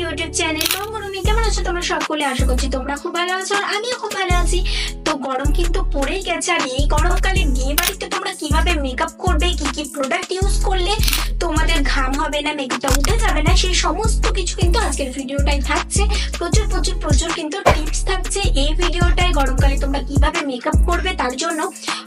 YouTube channel মঙ্গলমি কেমন আছো তোমরা? সকলে আশা করছি তোমরা খুব ভালো আছো আমিও খুব ভালো আছি। তো গরম কিন্তু পড়েই গেছে আর এই গরমকালে বিয়ে বাড়িতে তোমরা কীভাবে মেকআপ করবে, কি কি প্রোডাক্ট ইউজ করলে তোমাদের ঘাম হবে না মেকআপটা উঠে যাবে না, সেই সমস্ত কিছু কিন্তু আজকের ভিডিওটাই থাকছে। প্রচুর প্রচুর প্রচুর কিন্তু টিপস থাকছে এই ভিডিওটায়, গরমকালে তোমরা কীভাবে মেকআপ করবে তার জন্য।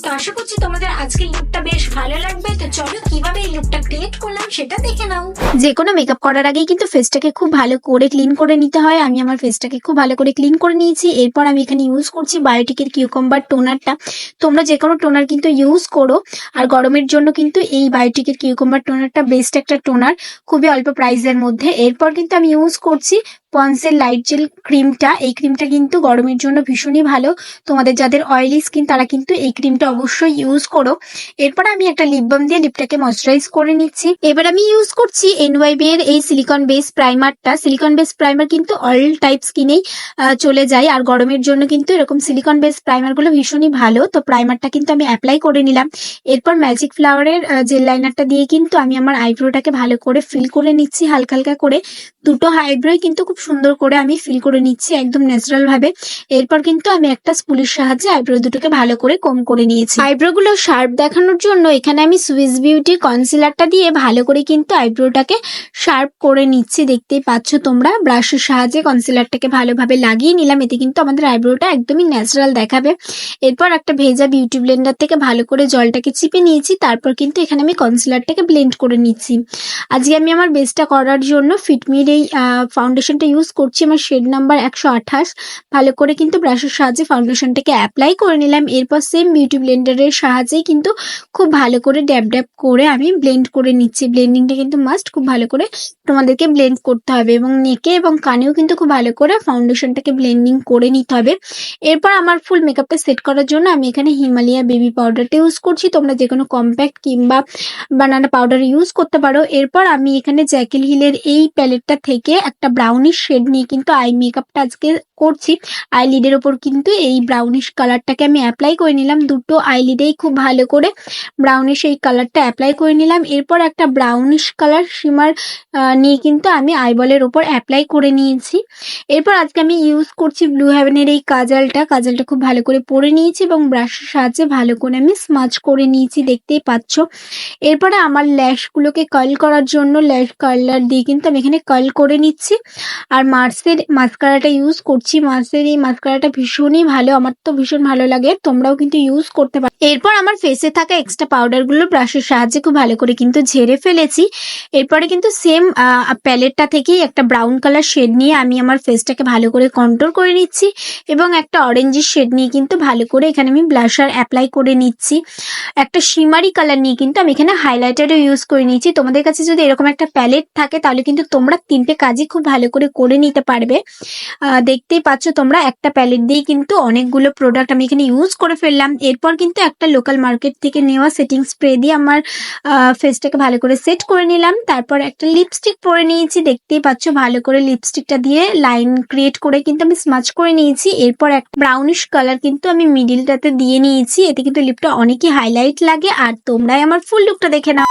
তো আশা করছি তোমাদের আজকের লুকটা বেশ ভালো লাগবে। তো চলো কীভাবে এই লুকটা ক্রিয়েট করলাম সেটা দেখে নাও। যে কোনো মেকআপ করার আগেই কিন্তু ফেসটাকে খুব ভালো করে ক্লিন করে নিতে হয়। আমি আমার ফেসটাকে খুব ভালো করে ক্লিন করে নিয়েছি। এরপর আমি এখানে ইউজ করছি বায়োটিকের কিউকম্বার টোনারটা তোমরা যে কোনো টোনার কিন্তু ইউজ করো। আর গরমের জন্য কিন্তু এই বায়োটিকের কিউকম্বার টোনারটা বেস্ট একটা টোনার খুবই অল্প প্রাইসের মধ্যে। এরপর কিন্তু আমি ইউজ করছি পন্সের লাইট জেল ক্রিমটা, এই ক্রিমটা কিন্তু গরমের জন্য ভীষণই ভালো। তোমাদের যাদের অয়েলি স্কিন তারা কিন্তু এই ক্রিমটা অবশ্যই ইউজ করো। এরপর আমি একটা লিপ বাম দিয়ে লিপটাকে ময়শ্চারাইজ করে নিচ্ছি। এবার আমি ইউজ করছি এনওয়াইবি এর এই সিলিকন বেস প্রাইমারটা সিলিকন বেস প্রাইমার কিন্তু অল টাইপ স্কিনেই চলে যায়। আর গরমের জন্য কিন্তু এরকম সিলিকন বেস প্রাইমারগুলো ভীষণই ভালো। তো প্রাইমারটা কিন্তু আমি অ্যাপ্লাই করে নিলাম। এরপর ম্যাজিক ফ্লাওয়ারের জেল লাইনারটা দিয়ে কিন্তু আমি আমার আইব্রোটাকে ভালো করে ফিল করে নিচ্ছি হালকা হালকা করে। দুটো আইব্রোই কিন্তু খুব সুন্দর করে আমি ফিল করে নিচ্ছি একদম ন্যাচারাল ভাবে। এরপর কিন্তু আমি একটা স্পুলের সাহায্যে আইব্রো দুটোকে ভালো করে কম করে নিয়েছি। আইব্রো গুলো শার্প দেখানোর জন্য এখানে আমি সুইস বিউটি কনসিলারটা দিয়ে ভালো করে কিন্তু আইব্রোটাকে শার্প করে নিচ্ছি। দেখতেই পাচ্ছ তোমরা ব্রাশের সাহায্যে কনসিলারটাকে ভালোভাবে লাগিয়ে নিলাম। এতে কিন্তু আমাদের আইব্রোটা একদমই ন্যাচারাল দেখাবে। এরপর একটা ভেজা বিউটি ব্লেন্ডার থেকে ভালো করে জলটাকে চিপে নিয়েছি। তারপর কিন্তু এখানে আমি কনসিলারটাকে ব্লেন্ড করে নিচ্ছি। আজকে আমি আমার বেসটা করার জন্য ফিটমির এই ফাউন্ডেশনটা ইউজ করছি আমার শেড নাম্বার একশো আঠাশ। ভালো করে কিন্তু ব্রাশের সাহায্যে ফাউন্ডেশনটাকে অ্যাপ্লাই করে নিলাম। এরপর সেম বিউটি ব্লেন্ডারের সাহায্যেই কিন্তু খুব ভালো করে ড্যাব ড্যাব করে আমি ব্লেন্ড করে নিচ্ছি। ব্লেন্ডিংটা কিন্তু মাস্ট খুব ভালো করে তোমাদেরকে ব্লেন্ড করতে হবে এবং নেকে এবং কানেও কিন্তু খুব ভালো করে ফাউন্ডেশনটাকে ব্লেন্ডিং করে নিতে হবে। এরপর আমার ফুল মেকআপটা সেট করার জন্য আমি এখানে হিমালয়া বেবি পাউডারটা ইউজ করছি। তোমরা যে কোনো কম্প্যাক্ট কিংবা বানানা পাউডার ইউজ করতে পারো। এরপর আমি এখানে জ্যাকেল হিলের এই প্যালেটটা থেকে একটা ব্রাউনিশ শেড নিয়ে কিন্তু আই মেকআপটা আজকে করছি। আইলিডের ওপর কিন্তু এই ব্রাউনিশ কালারটাকে আমি অ্যাপ্লাই করে নিলাম। দুটো আইলিডেই খুব ভালো করে ব্রাউনিশ এই কালারটা অ্যাপ্লাই করে নিলাম। এরপর একটা ব্রাউনিশ কালার শিমার নিয়ে কিন্তু আমি আইবলের ওপর অ্যাপ্লাই করে নিয়েছি। এরপর আজকে আমি ইউজ করছি ব্লু হ্যাভেনের এই কাজলটা। কাজলটা খুব ভালো করে পরে নিয়েছি এবং ব্রাশের সাহায্যে ভালো করে আমি স্মাচ করে নিয়েছি, দেখতেই পাচ্ছ। এরপরে আমার ল্যাশগুলোকে কার্ল করার জন্য ল্যাশ কার্লার দিয়ে কিন্তু আমি এখানে কার্ল করে নিচ্ছি। আর মার্সের মাস্কারাটা ইউজ করছি। মার্সের এই মাস্কারাটা ভীষণই ভালো আমার তো ভীষণ ভালো লাগে তোমরাও কিন্তু ইউজ করতে পারো। এরপর আমার ফেসে থাকা এক্সট্রা পাউডারগুলো ব্রাশের সাহায্যে খুব ভালো করে কিন্তু ঝেড়ে ফেলেছি। এরপরে কিন্তু সেম প্যালেটটা থেকেই একটা ব্রাউন কালার শেড নিয়ে আমি আমার ফেসটাকে ভালো করে কন্ট্রোল করে নিচ্ছি এবং একটা অরেঞ্জের শেড নিয়ে কিন্তু ভালো করে এখানে আমি ব্লাশার অ্যাপ্লাই করে নিচ্ছি। একটা শিমারি কালার নিয়ে কিন্তু আমি এখানে হাইলাইটারও ইউজ করে নিচ্ছি। তোমাদের কাছে যদি এরকম একটা প্যালেট থাকে তাহলে কিন্তু তোমরা তিনটে কাজই খুব ভালো করে করে নিতে পারবে। আহ, দেখতেই পাচ্ছ তোমরা, একটা প্যালেট দিয়ে কিন্তু অনেকগুলো প্রোডাক্ট আমি এখানে ইউজ করে ফেললাম। এরপর কিন্তু একটা লোকাল মার্কেট থেকে নেওয়া সেটিং স্প্রে দিয়ে আমার ফেসটাকে ভালো করে সেট করে নিলাম। তারপর একটা লিপস্টিক পরে নিয়েছি, দেখতেই পাচ্ছ ভালো করে লিপস্টিকটা দিয়ে লাইন ক্রিয়েট করে কিন্তু আমি স্মাচ করে নিয়েছি। এরপর এক ব্রাউনিশ কালার কিন্তু আমি মিডিলটাতে দিয়ে নিয়েছি। এতে কিন্তু লিপটা অনেকই হাইলাইট লাগে। আর তোমরাই আমার ফুল লুকটা দেখে নাও।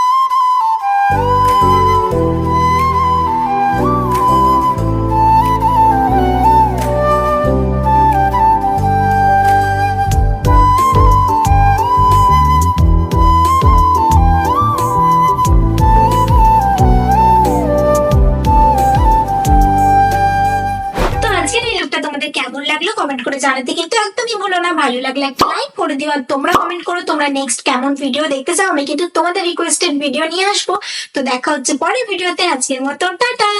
কমেন্ট করে জানাতে কিন্তু একদমই ভুলো না। ভালো লাগলে একটা লাইক করে দিও আর তোমরা কমেন্ট করো তোমরা নেক্সট কেমন ভিডিও দেখতে চাও আমি কিন্তু তোমাদের রিকোয়েস্টেড ভিডিও নিয়ে আসব। তো দেখা হচ্ছে পরে ভিডিওতে আজকের মতো, টাটা!